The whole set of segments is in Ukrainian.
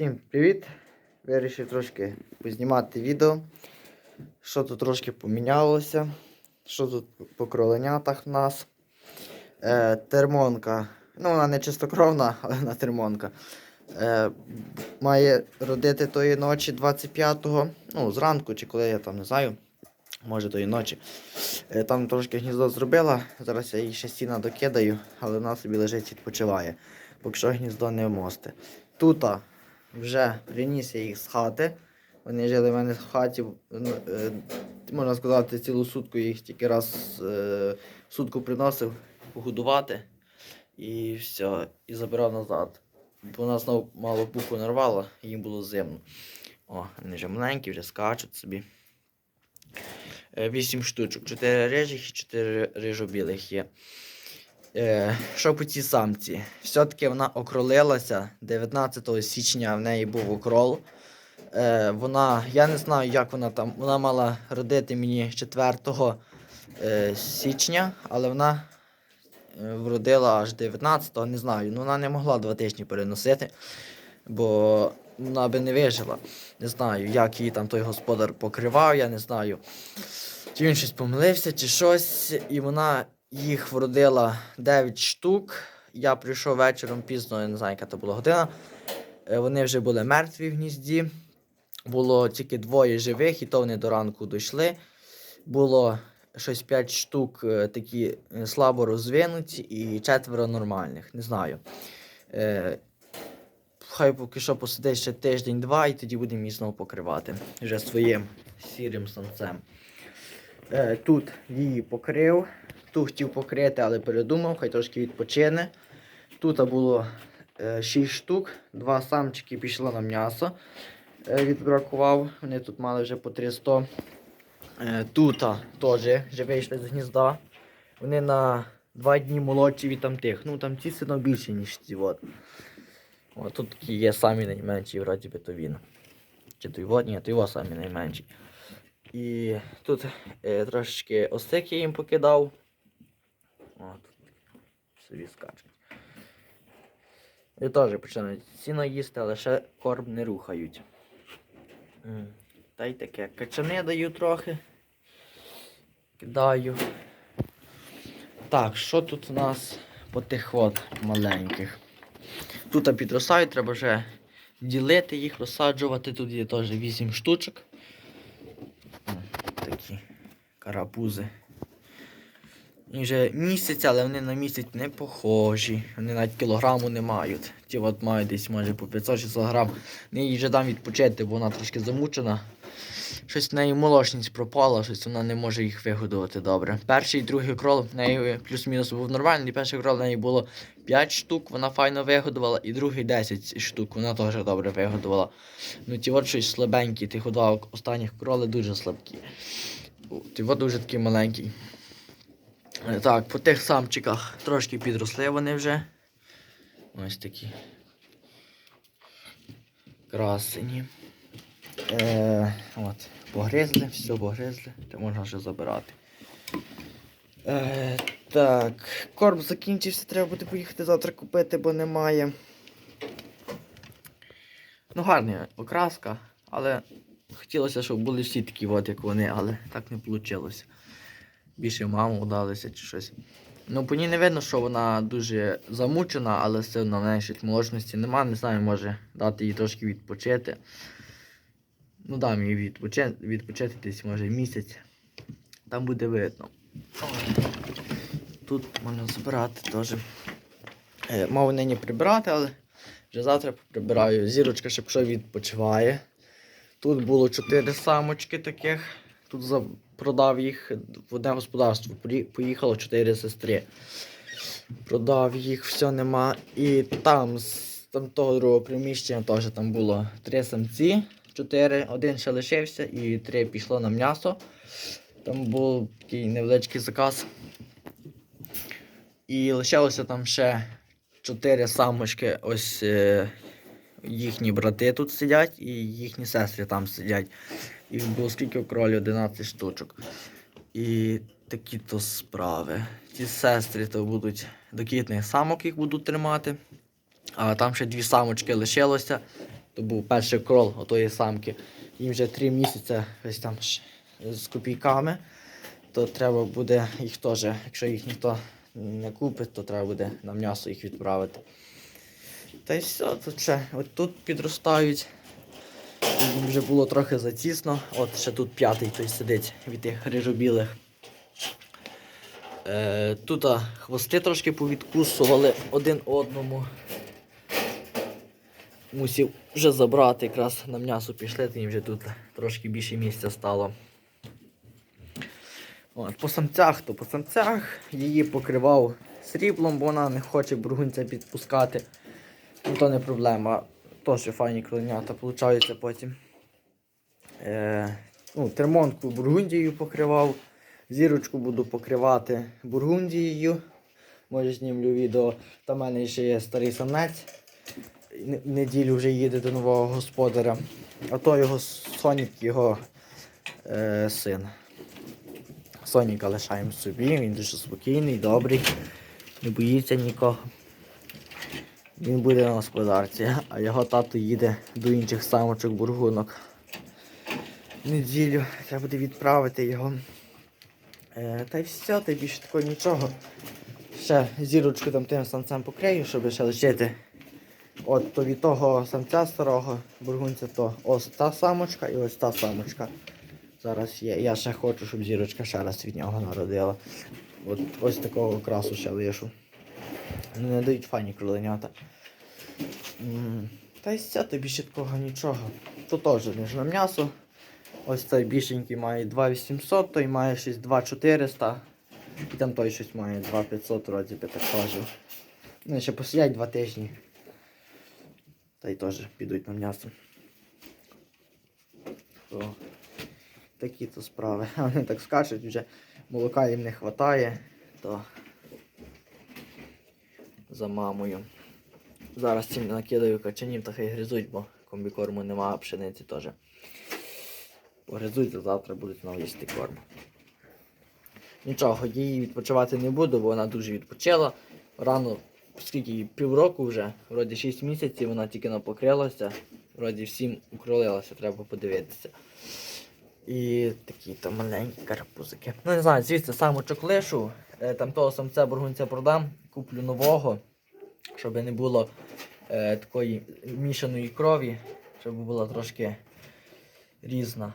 Всім привіт! Вирішив трошки познімати відео, що тут трошки помінялося, що тут по кроленятах в нас. Е, термонка, ну вона не чистокровна, але вона термонка. Е, має родити тої ночі 25-го, ну, зранку чи коли я там не знаю, може тої ночі. Е, там трошки гніздо зробила, зараз я їй ще стіна докидаю, але вона собі лежить відпочиває, поки що гніздо не вмости. Тут вже приніс я їх з хати. Вони жили в мене в хаті, ну, е, можна сказати, цілу сутку їх тільки раз е, в сутку приносив погодувати і все, і забирав назад. Бо вона знову мало пуху нарвала, їм було зимно. О, вони вже маленькі, вже скачуть собі. Е, Вісім штучок, чотири рижих і чотири рижо-білих є. Е, що по цій самці? Все-таки вона окролилася. 19 січня в неї був окрол. Е, вона, я не знаю, як вона там. Вона мала родити мені 4 е, січня, але вона е, вродила аж 19-го, не знаю. Ну, вона не могла два тижні переносити, бо вона би не вижила. Не знаю, як її там той господар покривав, я не знаю. Чи він щось помилився, чи щось, і вона їх вродила 9 штук. Я прийшов вечором пізно, я не знаю, яка це була година. Е, Вони вже були мертві в гнізді. Було тільки двоє живих, і то вони до ранку дійшли. Було щось 5 штук е, такі е, слабо розвинуті і четверо нормальних. Не знаю. Хай поки що посидить ще тиждень-два, і тоді будемо її знову покривати вже своїм сірим самцем. Е, тут її покрив. Ту хотів покрити, але передумав, хай трошки відпочине. Тут було 6 штук, два самчики пішло на м'ясо. Е, відбракував. Вони тут мали вже по 300. Е, тут теж вже вийшли з гнізда. Вони на 2 дні молодші від там тих. Ну там ці сильно більші, ніж ці. От. О, тут є самі найменші, вроді би то він. Чи той вот, ні, во самі найменші. І тут е, трошечки осик я їм покидав. О, тут собі скачуть. І теж починають сіно їсти, але ще корм не рухають. Та й таке. Качани даю трохи. Кидаю. Так, що тут у нас по тих от маленьких? Тут підростають, треба вже ділити їх, розсаджувати. Тут є теж 8 штучок. Такі карапузи. Вже місяць, але вони на місяць не похожі. Вони навіть кілограму не мають. Ті от мають десь може по 500-600 грам. Не їй вже дам відпочити, бо вона трошки замучена. Щось в неї молочність пропала, щось вона не може їх вигодувати добре. Перший і другий крол в неї плюс-мінус був нормальний. Перший крол в неї було 5 штук, вона файно вигодувала, і другий 10 штук, вона теж добре вигодувала. Ну ті от щось слабенькі, тих два останніх кроли дуже слабкі. Ті от дуже такий маленький. Так, по тих самчиках трошки підросли вони вже. Ось такі. Красені. Е, от, погризли, все погризли, то можна вже забирати. Е, так, корм закінчився, треба буде поїхати завтра купити, бо немає. Ну, гарна окраска, але хотілося, щоб були всі такі, от, як вони, але так не вийшло. Більше в маму вдалося чи щось. Ну, по ній не видно, що вона дуже замучена, але все одно в неї щось молочності нема. Не знаю, може дати їй трошки відпочити. Ну, дам їй відпочити, відпочити десь може місяць. Там буде видно. Тут можна збирати теж. Е, мав нині прибирати, але вже завтра прибираю. Зірочка ще пішов відпочиває. Тут було чотири самочки таких. Тут продав їх в одне господарство. Поїхало чотири сестри. Продав їх, все нема. І там, з там того другого приміщення теж там було три самці, чотири, один ще лишився і три пішло на м'ясо. Там був такий невеличкий заказ. І лишилося там ще чотири самочки. Ось е, їхні брати тут сидять і їхні сестри там сидять. І було скільки в кролі 11 штучок. І такі то справи. Ті сестри то будуть докітних самок їх будуть тримати. А там ще дві самочки лишилося. То був перший крол отої самки. Їм вже три місяці ось там з копійками. То треба буде їх теж, якщо їх ніхто не купить, то треба буде на м'ясо їх відправити. Та й все, тут ще от тут підростають. Вже було трохи затісно. От ще тут п'ятий той сидить від тих рижобілих. Е, тут хвости трошки повідкусували один одному. Мусів вже забрати, якраз на м'ясо пішли, то їм вже тут трошки більше місця стало. От, по самцях, то по самцях її покривав сріблом, бо вона не хоче бургунця підпускати. Ну, то не проблема. Теж файні кроленята получаються потім. Е, ну, термонку бургундією покривав. Зірочку буду покривати бургундією. Може знімлю відео. Там в мене ще є старий самець. Неділю вже їде до нового господаря. А то його Сонік, його е, син. Соніка лишаємо собі, він дуже спокійний, добрий, не боїться нікого. Він буде на господарці, а його тато їде до інших самочок бургунок. Неділю треба буде відправити його. Е, та й все, та й більше такого нічого. Ще зірочку там тим самцем покрию, щоб ще лишити. От то від того самця старого бургунця, то ось та самочка і ось та самочка. Зараз є. Я ще хочу, щоб зірочка ще раз від нього народила. От ось такого красу ще лишу. Не дають файні кроленята. Та й все, тобі ще нічого. То теж не на м'ясо. Ось цей більшенький має 2800, той має щось 2400. І там той щось має 2500, вроді би так кажу. Ну, ще посидять два тижні. Та й теж підуть на м'ясо. О, такі то справи. Вони так скачуть, вже молока їм не вистачає, то за мамою. Зараз цим накидаю качанів та хай гризуть, бо комбікорму нема, а пшениці теж. Погризуть, а завтра будуть знову їсти корм. Нічого, її відпочивати не буду, бо вона дуже відпочила. Рано, скільки їй півроку вже, вроді 6 місяців, вона тільки напокрилася, вроді всім укролилася, треба подивитися. І такі там маленькі карапузики. Ну не знаю, звідси самочок лишу, там того самця бургунця продам, куплю нового, щоб не було е, такої мішаної крові, щоб була трошки різна.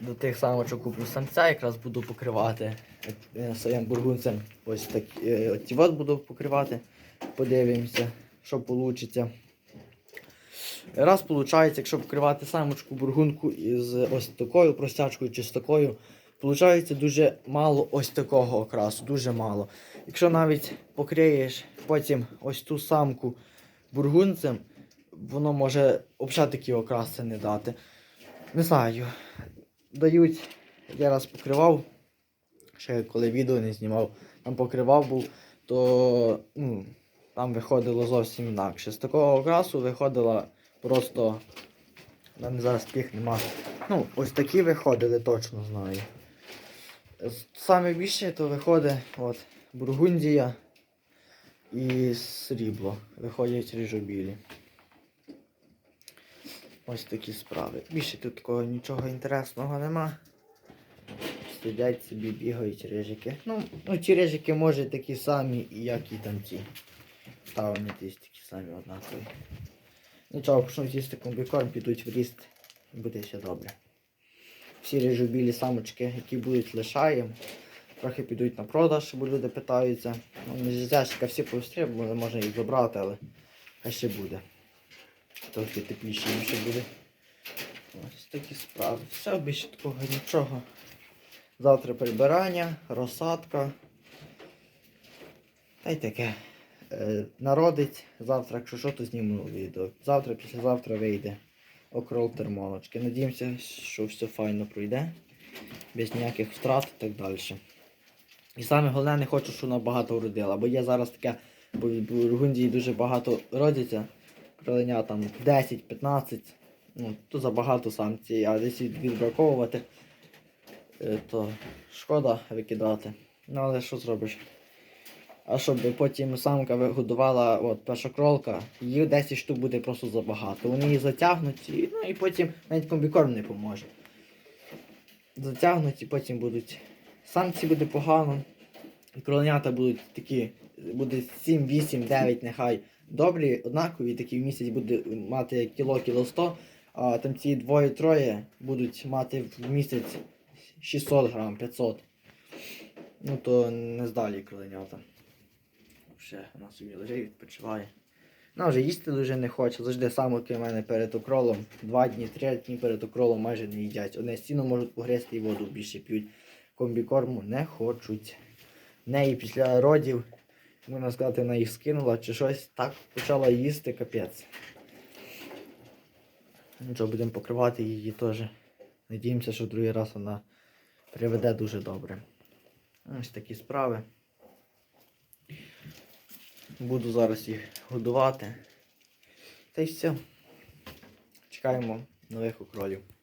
До тих самочок куплю самця, якраз буду покривати е, своїм бургунцем. Ось так е, ті буду покривати. Подивимося, що вийде. Раз виходить, якщо покривати самочку бургунку із ось такою простячкою чи з такою, виходить дуже мало ось такого окрасу, дуже мало. Якщо навіть покриєш потім ось ту самку бургунцем, воно може взагалі такі окраси не дати. Не знаю. Дають, я раз покривав, ще коли відео не знімав, там покривав був, то ну, там виходило зовсім інакше. З такого окрасу виходила просто. в зараз таких нема. Ну, ось такі виходили, точно знаю. Саме більше то виходить от, Бургундія і срібло. Виходять ріжобілі. Ось такі справи. Більше тут такого нічого інтересного нема. Сидять собі, бігають рижики. Ну, ну ті рижики може такі самі, як і там ті. Ставлені десь такі самі однакові. Нічого, почнуть їсти комбікорм, підуть в ріст буде все добре. Всі рижобілі самочки, які будуть лишаємо, трохи підуть на продаж, бо люди питаються. Ну, не з ящика всі повстрібли, можна їх забрати, але хай ще буде. Трохи тепліше ще буде. Ось такі справи. Все, більше такого нічого. Завтра прибирання, розсадка. Та й таке. Е, народить. Завтра, якщо що, то зніму відео. Завтра, післязавтра вийде окрол термоночки. Надіємося, що все файно пройде. Без ніяких втрат і так далі. І саме головне, не хочу, щоб вона багато вродила, бо є зараз таке, бо в Бургундії дуже багато родяться. Кроленя там 10-15, ну, то забагато самці, а десь відбраковувати, е, то шкода викидати. Ну але що зробиш? А щоб потім самка вигодувала от, перша кролка, її 10 штук буде просто забагато. Вони її затягнуть, і, ну і потім навіть комбікорм не поможе. Затягнуть і потім будуть. Самці буде погано. Кроленята будуть такі, буде 7, 8, 9, нехай добрі, однакові, такі в місяць буде мати кіло, кіло 100, а там ці двоє-троє будуть мати в місяць 600 грам, 500. Ну то не здалі кроленята. Ще вона собі лежить, відпочиває. Вона вже їсти дуже не хоче. Завжди самки в мене перед окролом. Два дні, три дні перед окролом майже не їдять. Одне стіну можуть погризти і воду більше п'ють. Комбікорму не хочуть. Неї після родів, можна сказати, вона їх скинула чи щось, так почала їсти капець. Нічого, будемо покривати її теж. Надіємося, що другий раз вона приведе дуже добре. Ось такі справи. Буду зараз їх годувати. Та й все. Чекаємо нових окролів.